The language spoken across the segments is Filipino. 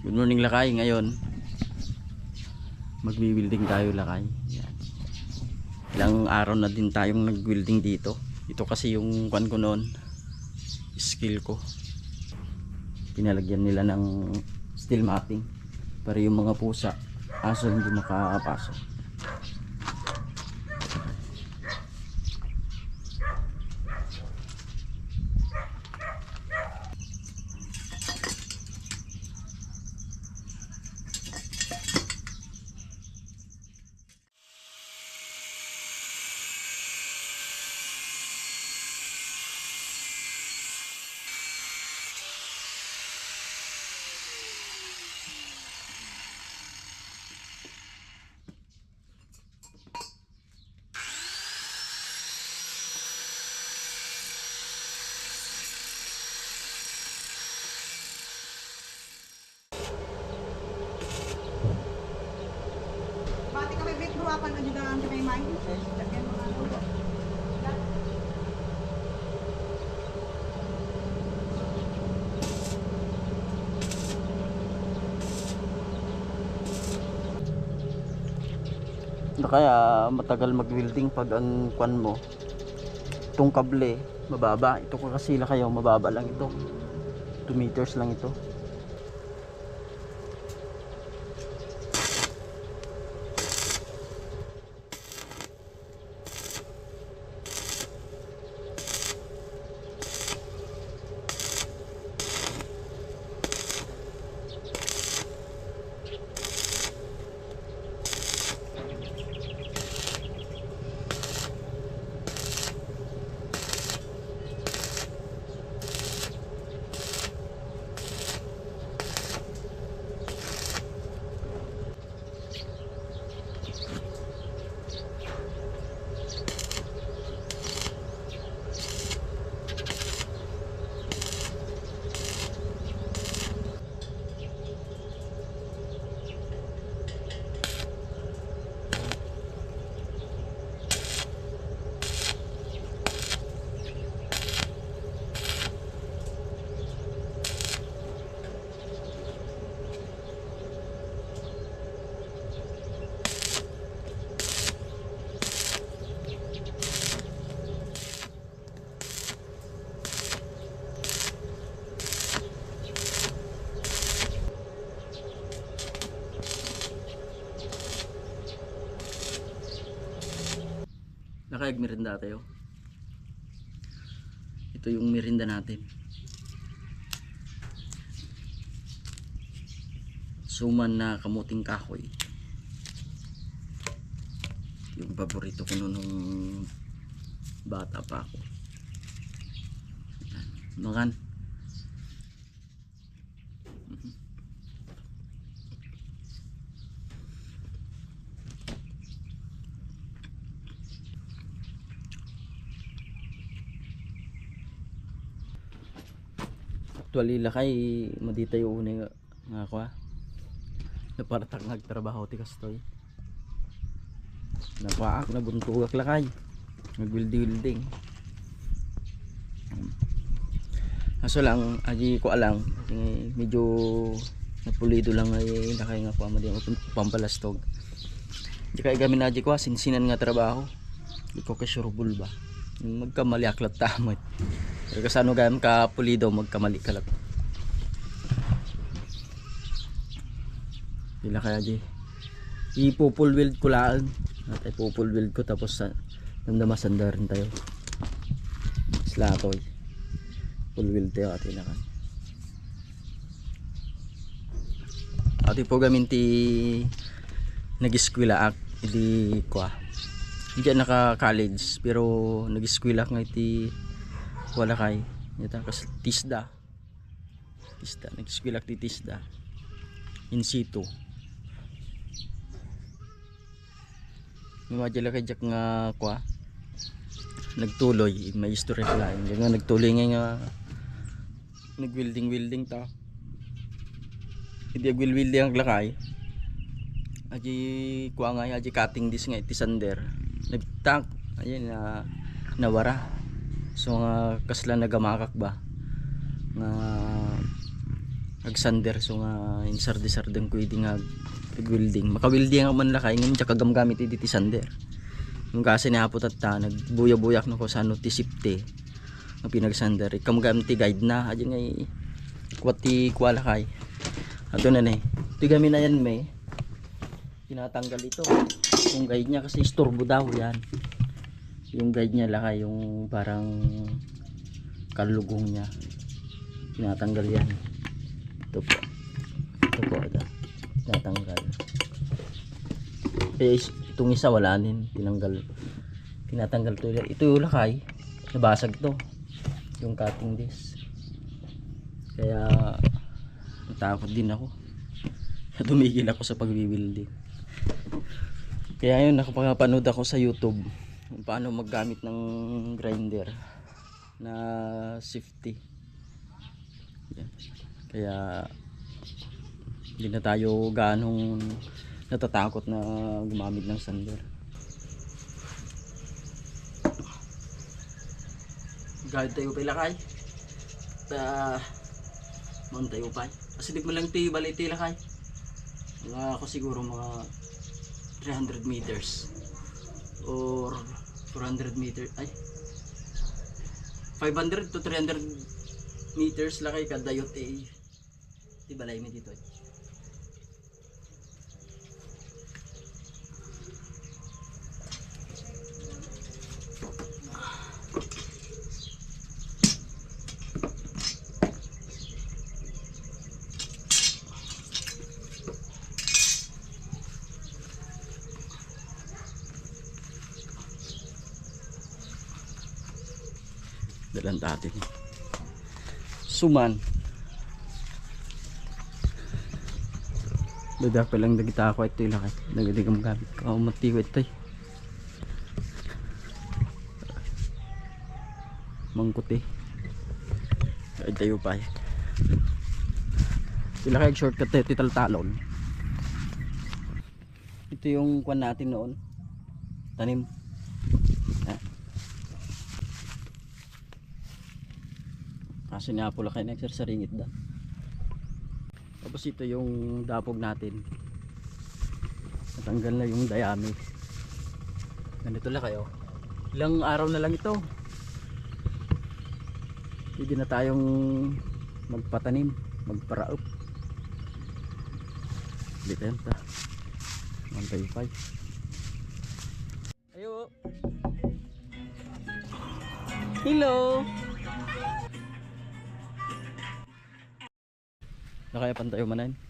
Good morning lakay ngayon. Magwi-welding tayo lakay. Yan. Ilang araw na din tayong nag-welding dito. Ito kasi yung kwan ko noon. Skill ko. Pinalagyan nila ng steel matting para yung mga pusa aso hindi makakapasok. Bati kami bit buwakan na juga ang kami main. Yan mga ano. Na kaya matagal mag-welding pag ang kwan mo. Itong kable, mababa. Ito kasi kayo, mababa lang ito. 2 meters lang ito. Nakayag merinda tayo. Ito yung merinda natin. Suman na kamuting kahoy. Yung paborito ko noon nung bata pa ako. Yan. Makan. Actually lakay madita yung una nga, ako ah. Na paratang nagtrabaho ti kastoy. Nakuha ako nabuntugak lakay. Nag-building-building. Aso lang, aji ko eh, medyo napulido lang ay lakay nga po amadi ang pampalastog. Di kaya gamin aji ko, ah, sinsinan nga trabaho. Di ko kasurubul ba. Magkamali aklat tamad. Pero kasano gayam ka pulido magkamali ka lang. Pila kaya di. Ipupul weld ko lang. At ipupul weld ko tapos sa namdamasanda rin tayo. Slatoy. Full weld tayo ati na kan. Ati po gaminti nag-eskwela ak idi kwa. Hindi naka college pero nag-eskwela nga iti wala kay yata kas tisda. Tisda nag-eskwela ti tisda. In situ. Imagine kay Jack nga kwa. Nagtuloy may history hindi nga nagtuloy nga nga nag-welding welding ta. Hindi ag welding ang lakay. Aji kuha nga aji cutting this nga iti sander. Nagtank ayun na nawara so nga kasla nagamakak ba? Nga agsander so nga insardi-sardan ko idi nga welding maka-welding ako man lakay ngam tsaka gamgamit idi ti sander. Yung kasi nahapot at ta nagbuya-buyak na ko sa ano ti sipte nga pinagsander ikamgam ti guide na. Adi nga i- kuwat ti kuwala kay ato na na eh. Ti gamin na yan may tinatanggal ito. Yung guide niya kasi istorbo daw yan yung guide niya lakay yung parang kalugong niya. Tinatanggal yan. Ito po. Ito po ito. Tinatanggal. Eh itong isa wala din. Tinanggal. Tinatanggal to. Ito yung lakay. Nabasag to. Yung cutting disc. Kaya natakot din ako. Tumigil ako sa pagbibuilding. Kaya yun nakapanood ako sa youtube paano maggamit ng grinder na safety Yan. kaya hindi na tayo ganong natatakot na gumamit ng sander Gawin tayo pa ilakay. Ta Mount tayo pa. Kasi mo lang tayo balik tayo ilakay. Mga ako siguro mga 300 meters or 400 meters ay 500 to 300 meters lakay kada yot eh di balay mi dito eh. Dalan natin suman Dada pa lang nagita ako ito ilakay. Nagadigam gamit ko. Matiwit eh. Mangkuti. Ay tayo pa. Sila kaya shortcut eh, titaltalon. Ito yung kwan natin noon. Tanim. Kasi nga pula kayo na sa ringit da. Tapos ito yung dapog natin. Natanggal na yung dayami. Ganito lang kayo. Ilang araw na lang ito. Hindi na tayong magpatanim, magparaop. Dito yan ta. Mantay pa. Ayo. Hello. Nakaya pantayo manan.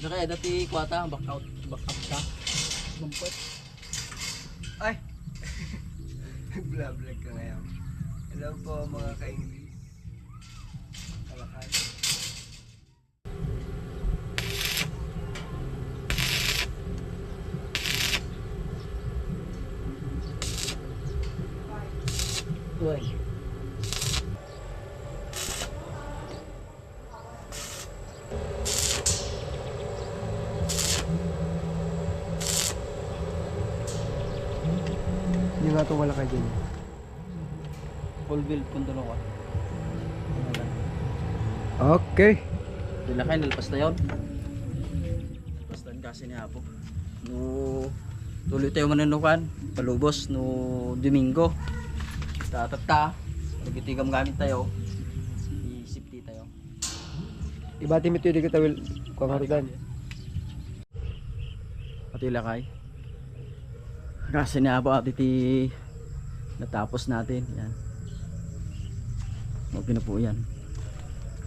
Nakaya dati kwata back out back up ka. Mampot. Ay! Nag-vlog ka ngayon. Hello po mga ka-English. Kalakan. Uy. Hindi nga ito wala ka dyan. Full build kung doon ako. Okay. Dila kayo, nalpas na yun. Basta kasi ni Apo. No, tuloy tayo manunukan. Palubos no Domingo. Tatata. Nagitigam gamit tayo. Isip di tayo. Ibati mo ito yung kita will kung harudan. Pati lakay. Kasi ni Apo at iti natapos natin. Yan. Okay na po yan.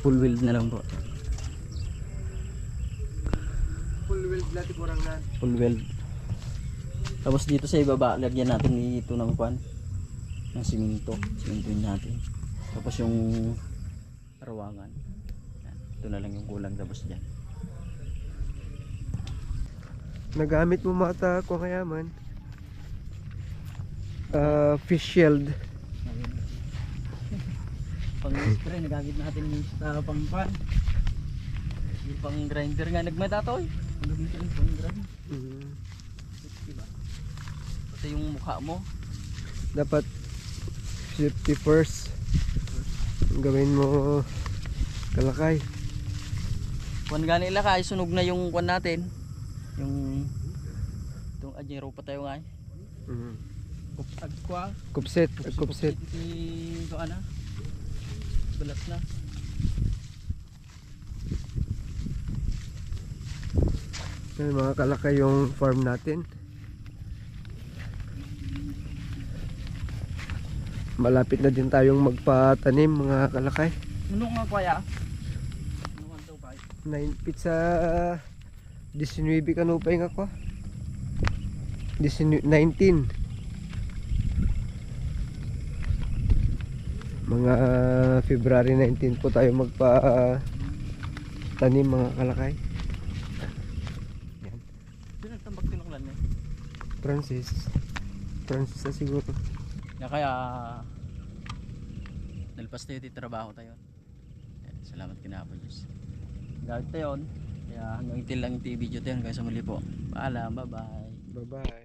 Full wheel na lang po. Full wheel natin kurang na. full weld tapos dito sa ibaba lagyan natin dito ng kwan ng siminto simintuin natin tapos yung arawangan Yan. ito na lang yung kulang tapos dyan Nagamit mo mata kung kayaman. Uh, fish shield. pang spray nagamit natin yung sa pang kwan yung pang grinder nga nagmata to eh nagamit yung pang grinder Mm. diba pati yung mukha mo Dapat safety first. Gawin mo kalakay. kwan gani ila ka sunog na yung kwan natin yung itong ajero pa tayo nga eh Mm. Kup agkwa Kupset, kupset. Ni ko ana. Balas na. Yan, mga kalakay yung farm natin. Malapit na din tayong magpatanim mga kalakay. Ano nga? Ano pa? 9 feet sa 19 kanupay nga ko. 19. Mga February 19 po tayo magpa tanim mga kalakay. Pinagtambak tinuklan niya. Francis. Francis na siguro. Ya kaya nalpas tayo di trabaho tayo. Yan, Salamat kinapo Diyos. Gawit tayo. Kaya hanggang itil lang yung video tayo. Kaya sa muli po. Paalam. Bye bye. Bye-bye.